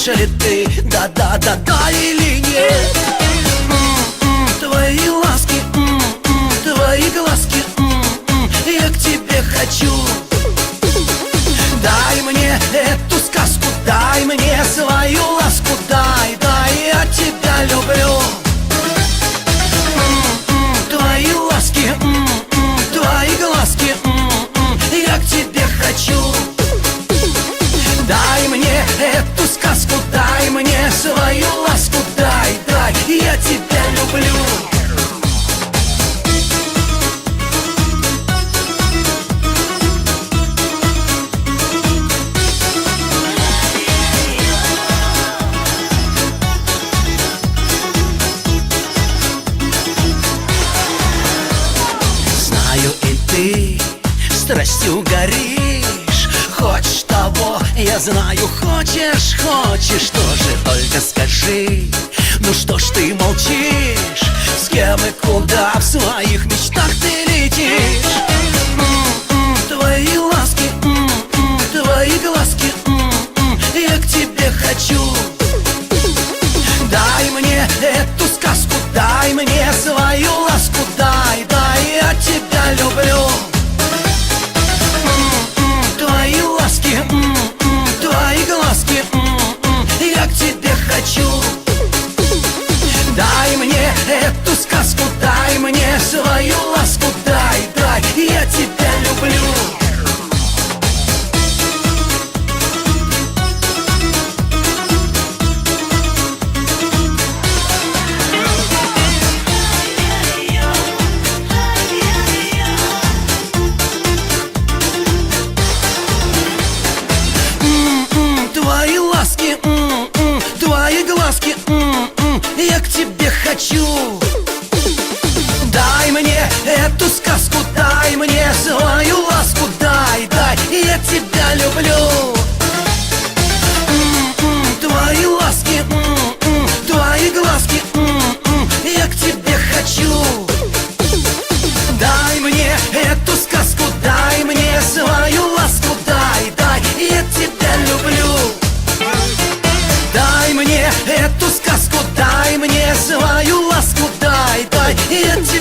знаешь ли ты, да-да-да, да или нет? Твои ласки, твои глазки, я к тебе хочу. Дай мне эту сказку, дай мне свою ласку, дай, дай, я тебя люблю. Ты страстью горишь. Хочешь того, я знаю, хочешь, хочешь тоже. Только скажи, ну что ж ты молчишь И куда в своих мечтах ты летишь М-м, Твои ласки, м-м, твои глазки, м-м, я к тебе хочу Дай мне эту сказку, дай мне свою ласку, дай, дай, я тебя люблю. Твои ласки, твои глазки, я к тебе хочу. Дай мне эту эту сказку, дай мне свою ласку, дай, дай, я тебя люблю. М-м, Твои ласки, м-м, твои глазки, м-м, я к тебе хочу. Дай мне эту сказку, дай мне свою ласку, дай, дай, я тебя люблю. Дай мне эту сказку, дай мне свою ласку, дай, дай, я тебя